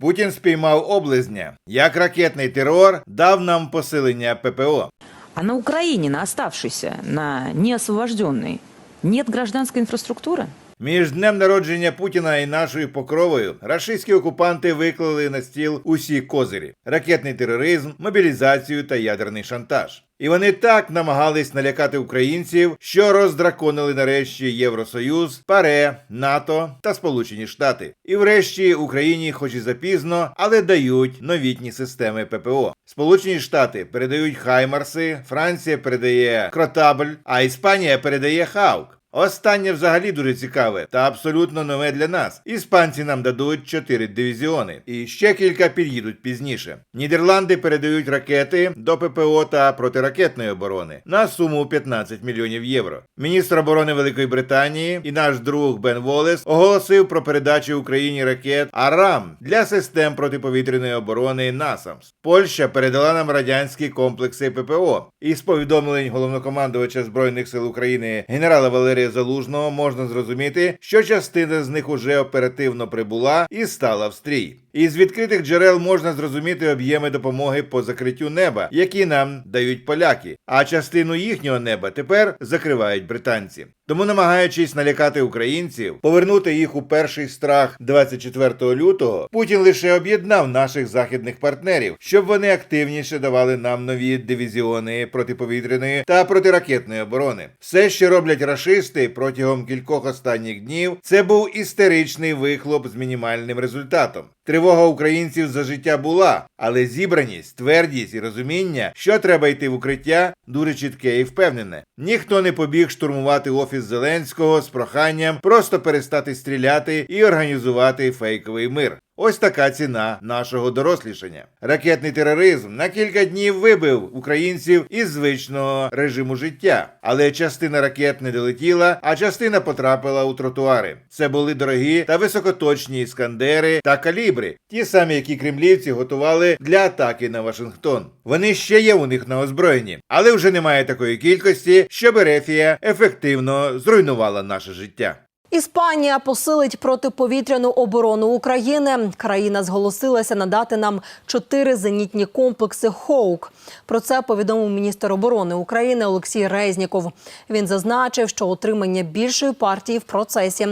Путін спіймав облизня. Як ракетний терор дав нам посилення ППО. А на Украине, на оставшейся, на неосвобожденной, нет гражданской инфраструктуры? Між днем народження Путіна і нашою покровою рашистські окупанти виклали на стіл усі козирі: ракетний тероризм, мобілізацію та ядерний шантаж. І вони так намагались налякати українців, що роздраконили нарешті Євросоюз, ПАРЕ, НАТО та Сполучені Штати. І врешті Україні, хоч і запізно, але дають новітні системи ППО. Сполучені Штати передають Хаймарси, Франція передає Кротабль, а Іспанія передає Хаук. Останнє взагалі дуже цікаве та абсолютно нове для нас. Іспанці нам дадуть 4 дивізіони, і ще кілька під'їдуть пізніше. Нідерланди передають ракети до ППО та протиракетної оборони на суму 15 мільйонів євро. Міністр оборони Великої Британії і наш друг Бен Волес оголосив про передачу Україні ракет Арам для систем протиповітряної оборони НАСАМС. Польща передала нам радянські комплекси ППО. Із повідомлень головнокомандувача збройних сил України генерала Валерія Залужного можна зрозуміти, що частина з них уже оперативно прибула і стала в стрій. Із відкритих джерел можна зрозуміти об'єми допомоги по закриттю неба, які нам дають поляки, а частину їхнього неба тепер закривають британці. Тому, намагаючись налякати українців, повернути їх у перший страх 24 лютого, Путін лише об'єднав наших західних партнерів, щоб вони активніше давали нам нові дивізіони протиповітряної та протиракетної оборони. Все, що роблять рашисти протягом кількох останніх днів, це був істеричний вихлоп з мінімальним результатом. Тривога українців за життя була, але зібраність, твердість і розуміння, що треба йти в укриття, дуже чітке і впевнене. Ніхто не побіг штурмувати офіс Зеленського з проханням просто перестати стріляти і організувати фейковий мир. Ось така ціна нашого дорослішання. Ракетний тероризм на кілька днів вибив українців із звичного режиму життя, але частина ракет не долетіла, а частина потрапила у тротуари. Це були дорогі та високоточні іскандери та калібри, ті самі, які кремлівці готували для атаки на Вашингтон. Вони ще є у них на озброєнні, але вже немає такої кількості, щоб Ерефія ефективно зруйнувала наше життя. Іспанія посилить протиповітряну оборону України. Країна зголосилася надати нам чотири зенітні комплекси Хоук. Про це повідомив міністр оборони України Олексій Резніков. Він зазначив, що отримання більшої партії в процесі.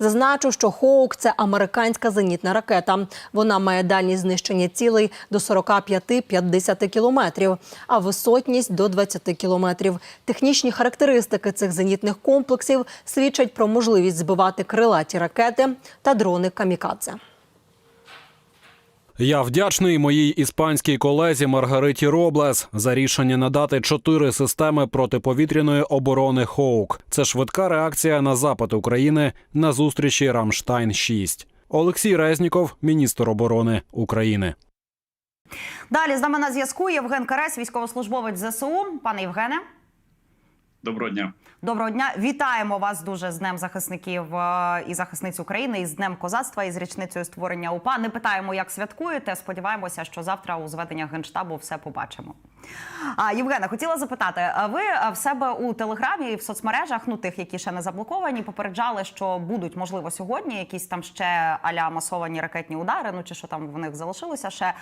Зазначив, що Хоук це американська зенітна ракета. Вона має дальність знищення цілей до 45-50 кілометрів, а висотність до 20 кілометрів. Технічні характеристики цих зенітних комплексів свідчать про можливість збивати крилаті ракети та дрони камікадзе. Я вдячний моїй іспанській колезі Маргариті Роблес за рішення надати чотири системи протиповітряної оборони Хоук. Це швидка реакція на запит України на зустрічі Рамштайн 6 Олексій Резніков, міністр оборони України. Далі з нами на зв'язку Євген Карась, військовослужбовець ЗСУ. Пане Євгене, Доброго дня. доброго дня. Вітаємо вас дуже з Днем захисників е, і захисниць України, і з Днем козацтва, і з річницею створення УПА. Не питаємо, як святкуєте. Сподіваємося, що завтра у зведеннях генштабу все побачимо. А Євгена, хотіла запитати, а ви в себе у телеграмі і в соцмережах, ну тих, які ще не заблоковані, попереджали, що будуть можливо сьогодні якісь там ще аля масовані ракетні удари. Ну чи що там в них залишилося ще.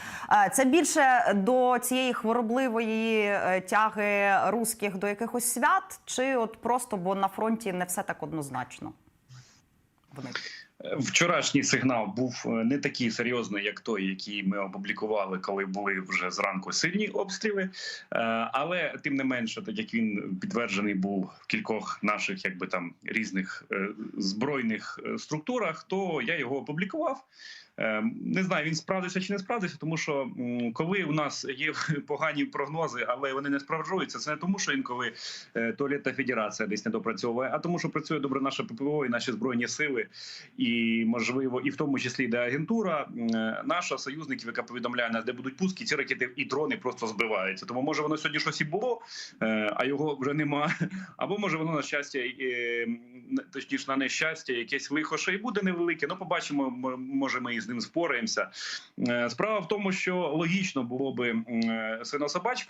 Це більше до цієї хворобливої е, тяги русських до якихось свят, чи от просто бо на фронті не все так однозначно? в? Вчорашній сигнал був е, не такий серйозний, як той, який ми опублікували, коли були вже зранку сильні обстріли. Е, Але тим не менше, так як він підтверджений був в кількох наших, якби там різних е, збройних структурах, то я його опублікував. Е, Не знаю, він справдився чи не справдився, тому що коли у нас є погані прогнози, але вони не справджуються, це не тому, що інколи е, туалетна федерація десь не допрацьовує, а тому, що працює добре наше ППО і наші збройні сили, і можливо, і в тому числі де агентура е, наша союзників, яка повідомляє нас, де будуть пуски, ці ракети і дрони просто збиваються. Тому може воно сьогодні щось і було, е, а його вже нема. Або може воно на щастя, е, точніше на нещастя, якесь лихо ще й буде невелике. Ну побачимо, може ми і ним спораємося. Е, Справа в тому, що логічно було би е,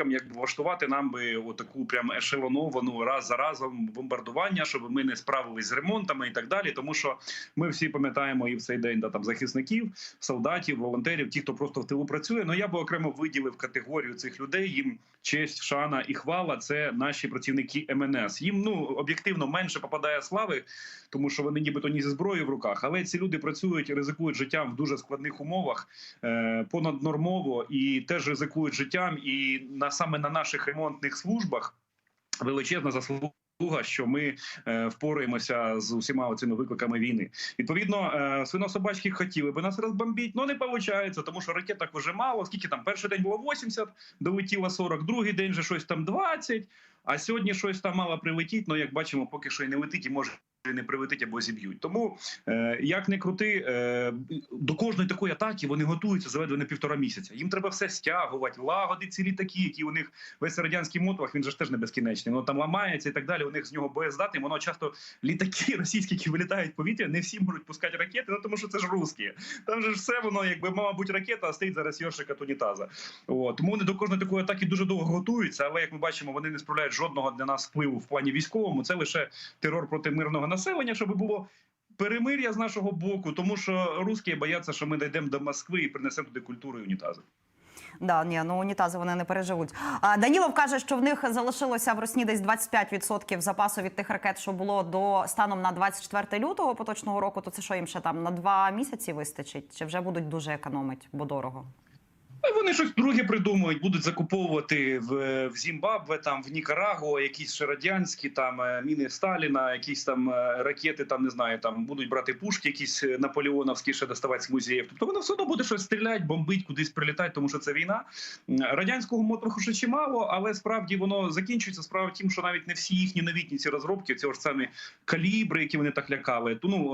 якби влаштувати нам би отаку прям ешелоновану раз за разом бомбардування, щоб ми не справились з ремонтами і так далі. Тому що ми всі пам'ятаємо і в цей день да, там захисників, солдатів, волонтерів, ті, хто просто в тилу працює. Ну я би окремо виділив категорію цих людей. Їм честь, шана і хвала. Це наші працівники МНС. Їм ну об'єктивно менше попадає слави, тому що вони нібито ні зі зброєю в руках. Але ці люди працюють, ризикують життям в дуже складних умовах, е, понаднормово і теж ризикують життям. І на саме на наших ремонтних службах величезна заслуга. Що ми е, впораємося з усіма цими викликами війни. Відповідно, е, свинособачки хотіли би нас розбомбити, але не виходить, тому що ракеток вже мало. Скільки там перший день було 80, долетіло 40, другий день вже щось там 20, а сьогодні щось там мало прилетіть. Ну як бачимо, поки що і не летить, і може не прилетить або зіб'ють. Тому е, як не крути, е, до кожної такої атаки вони готуються за ледве не півтора місяця. Їм треба все стягувати, лагодити ці літаки, які у них весь радянський мотовах, він же ж теж не безкінечний. Воно там ламається і так далі. У них з нього боєздатний. Воно часто літаки російські, які вилітають в повітря, не всі можуть пускати ракети, ну тому що це ж русські. Там же ж все воно, якби мала бути ракета, а стоїть зараз йоршика от унітаза. От. Тому вони до кожної такої атаки дуже довго готуються, але як ми бачимо, вони не справляють жодного для нас впливу в плані військовому. Це лише терор проти мирного населення, щоб було. Перемир'я з нашого боку, тому що русські бояться, що ми дійдемо до Москви і принесемо туди культуру і унітази. Да, ні, ну унітази вони не переживуть. А Данілов каже, що в них залишилося в Росні десь 25% запасу від тих ракет, що було до станом на 24 лютого поточного року. То це що їм ще там на два місяці вистачить? Чи вже будуть дуже економити, бо дорого? Вони щось друге придумують, будуть закуповувати в, в Зімбабве, там в Нікарагуа, якісь ще радянські там е, міни Сталіна, якісь там е, ракети, там не знаю, там будуть брати пушки, якісь е, наполеоновські ще доставати з музеїв. Тобто воно все одно буде щось стріляти, бомбить, кудись прилітати, тому що це війна. Радянського моторху ще чимало, але справді воно закінчується. Справа в тім, що навіть не всі їхні новітні ці розробки, ці ж самі калібри, які вони так лякали. То ну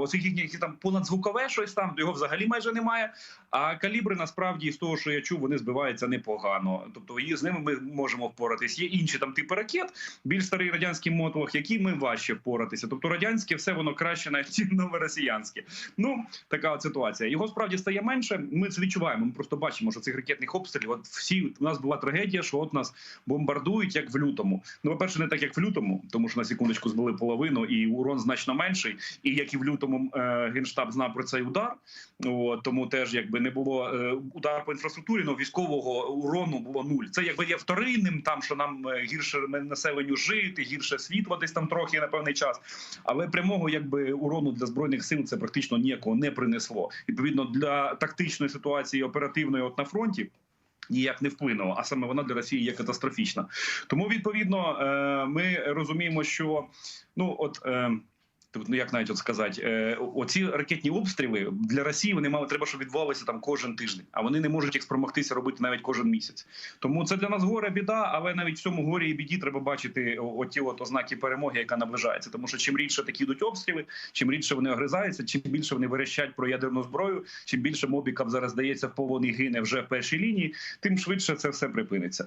оцих їхніх які там понадзвукове щось там, то його взагалі майже немає. А калібри насправді з того, що я чув, вони збиваються непогано. Тобто і з ними ми можемо впоратись. Є інші там типи ракет, більш старий радянський мотовах, які ми важче впоратися. Тобто радянське все воно краще, навіть нове росіянське. Ну така от ситуація. Його справді стає менше. Ми це відчуваємо. Ми просто бачимо, що цих ракетних обстрілів. От всі у нас була трагедія, що от нас бомбардують як в лютому. Ну, по перше, не так як в лютому, тому що на секундочку збили половину, і урон значно менший. І як і в лютому е, генштаб знав про цей удар. От, тому теж якби не було е, удар по інфраструктурі, але військового урону було нуль. Це якби є вторинним, там що нам е, гірше населенню жити, гірше світла десь там трохи на певний час. Але прямого якби урону для збройних сил це практично ніякого не принесло. Відповідно для тактичної ситуації оперативної, от на фронті. Ніяк не вплинуло, а саме вона для Росії є катастрофічна. Тому відповідно е, ми розуміємо, що ну от. Ну як навіть от сказати, е, оці ракетні обстріли для Росії вони мали треба, щоб відбувалися там кожен тиждень, а вони не можуть їх спромогтися робити навіть кожен місяць. Тому це для нас горе біда, але навіть в цьому горі і біді треба бачити оті от ознаки перемоги, яка наближається. Тому що чим рідше такі йдуть обстріли, чим рідше вони огризаються, чим більше вони верещать про ядерну зброю, чим більше мобіків зараз здається в полон гине вже в першій лінії, тим швидше це все припиниться.